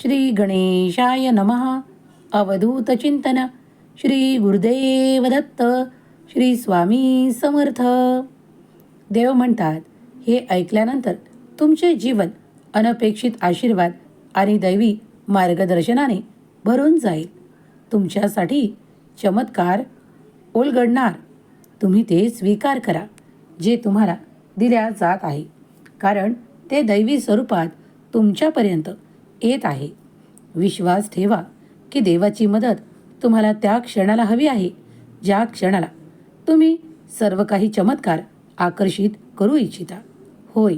श्री गणेशाय नमः. अवधूत चिंतन. श्री गुरुदेव दत्त. श्री स्वामी समर्थ. देव म्हणतात हे ऐकल्यानंतर तुमचे जीवन अनपेक्षित आशीर्वाद आणि दैवी मार्गदर्शनाने भरून जाईल. तुमच्यासाठी चमत्कार ओलगडणार तुम्ही ते स्वीकार करा जे तुम्हाला दिल्या जात आहे. कारण ते दैवी स्वरूपात तुमच्यापर्यंत येत आहे. विश्वास ठेवा की देवाची मदत तुम्हाला त्या क्षणाला हवी आहे. ज्या क्षणाला तुम्ही सर्व काही चमत्कार आकर्षित करू इच्छिता. होय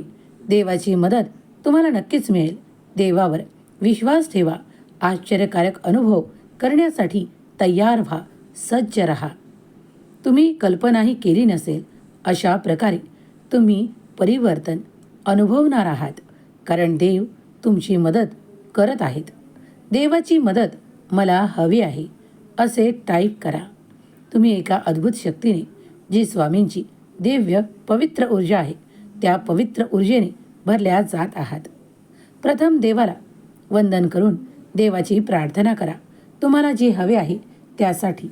देवाची मदत तुम्हाला नक्कीच मिळेल. देवावर विश्वास ठेवा. आश्चर्यकारक अनुभव करण्यासाठी तयार व्हा. सज्ज रहा. तुम्ही कल्पनाही केली नसेल अशा प्रकारे तुम्ही परिवर्तन अनुभवणार आहात. कारण देव तुमची मदत करत आहेत. देवाची मदत मला हवी आहे असे टाईप करा. तुम्ही एका अद्भुत शक्तीने जी स्वामींची दिव्य पवित्र ऊर्जा आहे त्या पवित्र ऊर्जेने भरल्या जात आहात. प्रथम देवाला वंदन करून देवाची प्रार्थना करा. तुम्हाला जे हवे आहे त्यासाठी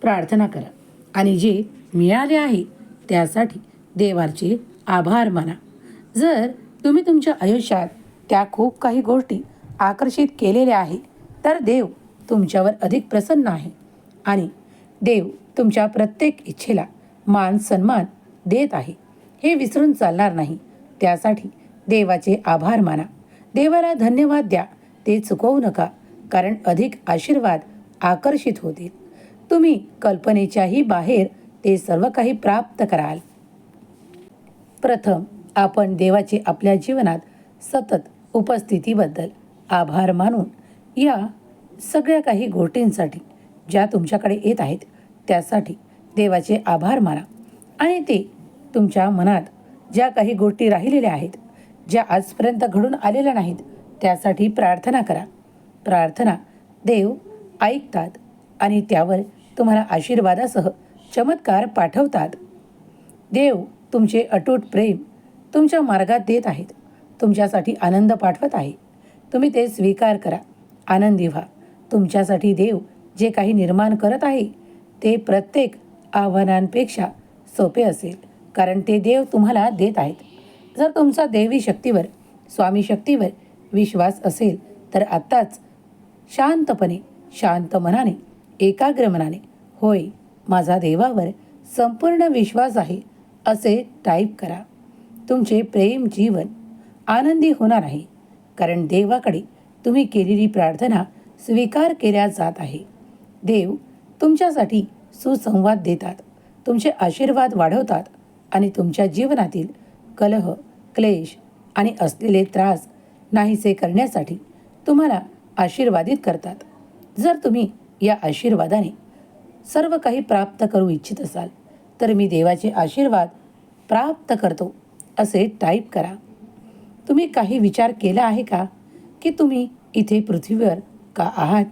प्रार्थना करा. आणि जे मिळाले आहे त्यासाठी देवाचे आभार माना. जर तुम्ही तुमच्या आयुष्यात त्या खूप काही गोष्टी आकर्षित केलेले आहे तर देव तुमच्यावर अधिक प्रसन्न आहे. आणि देव तुमच्या प्रत्येक इच्छेला मान सन्मान देत आहे. हे विसरून चालणार नाही. त्यासाठी देवाचे आभार माना. देवाला धन्यवाद द्या. ते चुकवू नका कारण अधिक आशीर्वाद आकर्षित होतील. तुम्ही कल्पनेच्याही बाहेर ते सर्व काही प्राप्त कराल. प्रथम आपण देवाचे आपल्या जीवनात सतत उपस्थितीबद्दल आभार मानून या सगळ्या काही गोष्टींसाठी ज्या तुमच्याकडे येत आहेत त्यासाठी देवाचे आभार माना. आणि ते तुमच्या मनात ज्या काही गोष्टी राहिलेल्या आहेत ज्या आजपर्यंत घडून आलेल्या नाहीत त्यासाठी प्रार्थना करा. प्रार्थना देव ऐकतात आणि त्यावर तुम्हाला आशीर्वादासह चमत्कार पाठवतात. देव तुमचे अटूट प्रेम तुमच्या मार्गात देत आहेत तुमच्यासाठी आनंद पाठवत आहे. तुम्ही ते स्वीकार करा. आनंदी व्हा. तुमच्यासाठी देव जे काही निर्माण करत आहे ते प्रत्येक आव्हानांपेक्षा सोपे असेल कारण ते देव तुम्हाला देत आहेत. जर तुमचा देवी शक्तीवर स्वामी शक्तीवर विश्वास असेल तर आत्ताच शांतपणे शांत मनाने एकाग्र मनाने होय माझा देवावर संपूर्ण विश्वास आहे असे टाईप करा. तुमचे प्रेम जीवन आनंदी होणार आहे. कारण देवाकडे तुम्ही केलेली प्रार्थना स्वीकार केल्या जात आहे. देव तुमच्यासाठी सुसंवाद देतात तुमचे आशीर्वाद वाढवतात आणि तुमच्या जीवनातील कलह क्लेश आणि असलेले त्रास नाहीसे करण्यासाठी तुम्हाला आशीर्वादित करतात. जर तुम्ही या आशीर्वादाने सर्व काही प्राप्त करू इच्छित असाल तर मी देवाचे आशीर्वाद प्राप्त करतो असे टाईप करा. तुम्ही काही विचार केला आहे का? की तुम्ही इथे पृथ्वीवर का आहात?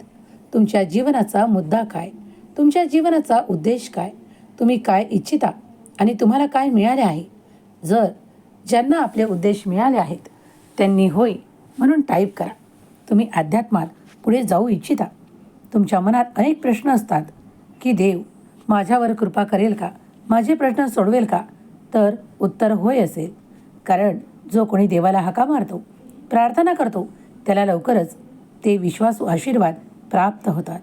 तुमच्या जीवनाचा मुद्दा काय? तुमच्या जीवनाचा उद्देश काय? तुम्ही काय इच्छिता? आणि तुम्हाला काय मिळाले आहे? जर ज्यांना आपले उद्देश मिळाले आहेत त्यांनी होय म्हणून टाईप करा. तुम्ही अध्यात्मात पुढे जाऊ इच्छिता. तुमच्या मनात अनेक प्रश्न असतात की देव माझ्यावर कृपा करेल का? माझे प्रश्न सोडवेल का? तर उत्तर होय असेल. कारण जो कोणी देवाला हाका मारतो प्रार्थना करतो त्याला लवकरच ते विश्वासू आशीर्वाद प्राप्त होतात.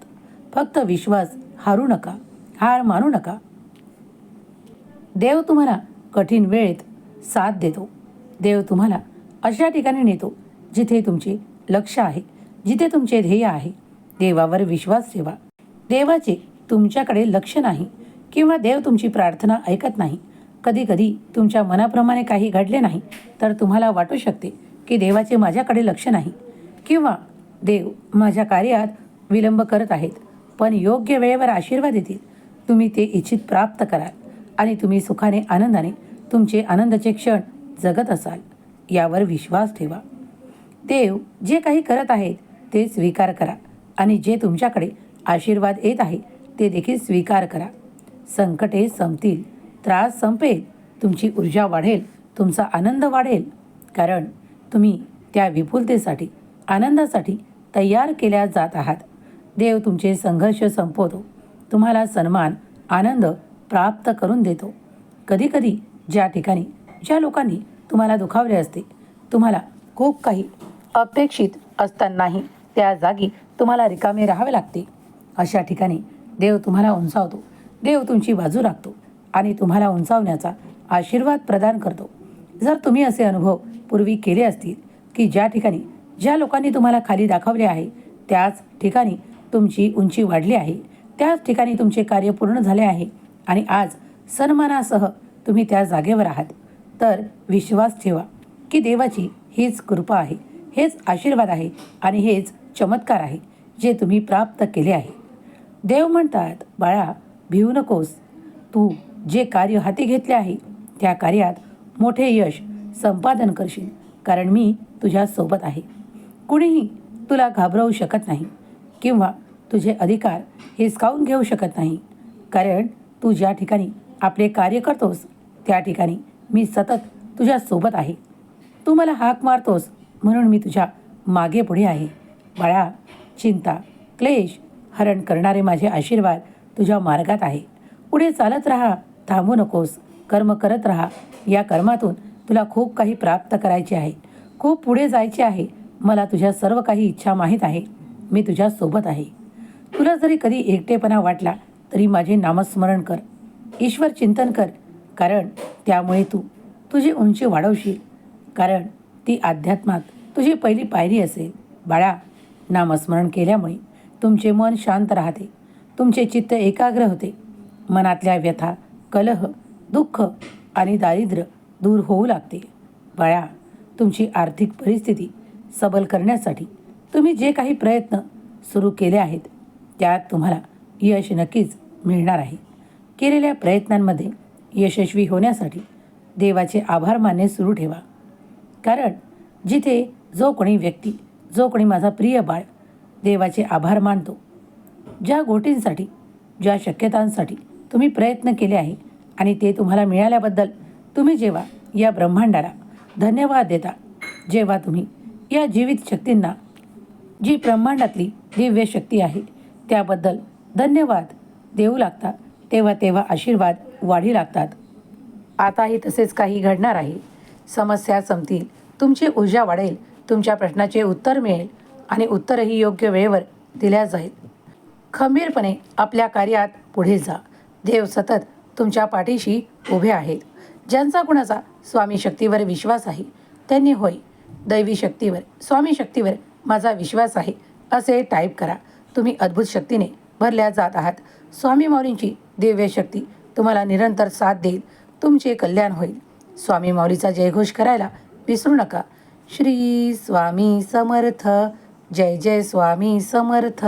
फक्त विश्वास हारू नका हार मानू नका. देव तुम्हाला कठीण वेळेत साथ देतो. देव तुम्हाला अशा ठिकाणी नेतो जिथे तुमचे लक्ष आहे जिथे तुमचे ध्येय आहे. देवावर विश्वास ठेवा. देवाचे तुमच्याकडे लक्ष नाही किंवा देव तुमची प्रार्थना ऐकत नाही कधी कधी तुमच्या मनाप्रमाणे काही घडले नाही तर तुम्हाला वाटू शकते की देवाचे माझ्याकडे लक्ष नाही किंवा देव माझ्या कार्यात विलंब करत आहेत पण योग्य वेळेवर आशीर्वाद येतील तुम्ही ते इच्छित प्राप्त कराल आणि तुम्ही सुखाने आनंदाने तुमचे आनंदाचे क्षण जगत असाल यावर विश्वास ठेवा. देव जे काही करत आहेत ते स्वीकार करा आणि जे तुमच्याकडे आशीर्वाद येत आहे ते देखील स्वीकार करा. संकटे संपतील. त्रास संपेल तुमची ऊर्जा वाढेल तुमचा आनंद वाढेल. कारण तुम्ही त्या विपुलतेसाठी आनंदासाठी तयार केल्या जात आहात. देव तुमचे संघर्ष संपवतो. तुम्हाला सन्मान आनंद प्राप्त करून देतो. कधीकधी ज्या ठिकाणी ज्या लोकांनी तुम्हाला दुखावले असते तुम्हाला खूप काही अपेक्षित असतानाही त्या जागी तुम्हाला रिकामे राहावे लागते. अशा ठिकाणी देव तुम्हाला उंचावतो. देव तुमची बाजू राखतो. आणि तुम्हाला उंचावण्याचा आशीर्वाद प्रदान करतो. जर तुम्ही असे अनुभव पूर्वी केले असतील की ज्या ठिकाणी ज्या लोकांनी तुम्हाला खाली दाखवले आहे त्याच ठिकाणी तुमची उंची वाढली आहे त्याच ठिकाणी तुमचे कार्य पूर्ण झाले आहे आणि आज सन्मानासह तुम्ही त्या जागेवर आहात तर विश्वास ठेवा की देवाची हीच कृपा आहे हेच आशीर्वाद आहे आणि हेच चमत्कार आहे जे तुम्ही प्राप्त केले आहे. देव म्हणतात बाळा भिवू नकोस. तू जे कार्य हाती घेतले आहे त्या कार्यात मोठे यश संपादन करशील कारण मी तुझ्या सोबत आहे. कुणीही तुला घाबरवू शकत नाही किंवा तुझे अधिकार हिसकावून घेऊ शकत नाही कारण तू ज्या ठिकाणी आपले कार्य करतोस त्या ठिकाणी मी सतत तुझ्या सोबत आहे. तू मला हाक मारतोस म्हणून मी तुझ्या मागे पुढे आहे. बाळा चिंता क्लेश हरण करणारे माझे आशीर्वाद तुझ्या मार्गात आहे. पुढे चालत राहा थांबू नकोस. कर्म करत राहा. या कर्मातून तुला खूप काही प्राप्त करायचे आहे. खूप पुढे जायचे आहे. मला तुझ्या सर्व काही इच्छा माहीत आहे. मी तुझ्या सोबत आहे. तुला जरी कधी एकटेपणा वाटला तरी माझे नामस्मरण कर. ईश्वर चिंतन कर. कारण त्यामुळे तू तुझी उंची वाढवशील. कारण ती अध्यात्मात तुझी पहिली पायरी असेल. बाळा नामस्मरण केल्यामुळे तुमचे मन शांत राहते. तुमचे चित्त एकाग्र होते. मनातल्या व्यथा कलह दुःख आणि दारिद्र्य दूर होऊ लागते. बाळा तुमची आर्थिक परिस्थिती सबल करण्यासाठी तुम्ही जे काही प्रयत्न सुरू केले आहेत त्यात तुम्हाला यश नक्कीच मिळणार आहे. केलेल्या प्रयत्नांमध्ये यशस्वी होण्यासाठी देवाचे आभार मानणे सुरू ठेवा. कारण जिथे जो कोणी व्यक्ती जो कोणी माझा प्रिय बाळ देवाचे आभार मानतो ज्या गोटींसाठी ज्या शक्यतांसाठी तुम्ही प्रयत्न केले आहे आणि ते तुम्हाला मिळाल्याबद्दल तुम्ही जेव्हा या ब्रह्मांडाला धन्यवाद देता जेव्हा तुम्ही या जीवित शक्तींना जी ब्रह्मांडातली दिव्य शक्ती आहे त्याबद्दल धन्यवाद देऊ लागता तेव्हा तेव्हा आशीर्वाद वाढी लागतात. आताही तसेच काही घडणार आहे. समस्या संपतील. तुमची ऊर्जा वाढेल. तुमच्या प्रश्नाचे उत्तर मिळेल आणि उत्तरही योग्य वेळेवर दिल्या जाईल. खंबीरपणे आपल्या कार्यात पुढे जा. देव सतत तुमच्या पाठीशी उभे आहेत. ज्यांचा कुणाचा स्वामी शक्तीवर विश्वास आहे त्यांनी होय दैवी शक्तीवर स्वामी शक्तीवर माझा विश्वास आहे असे टाईप करा. तुम्ही अद्भुत शक्तीने भरल्या जात आहात. स्वामी माऊलींची दिव्य शक्ती तुम्हाला निरंतर साथ देईल तुमचे कल्याण होईल. स्वामी माऊलीचा जयघोष करायला विसरू नका. श्री स्वामी समर्थ जय जय स्वामी समर्थ.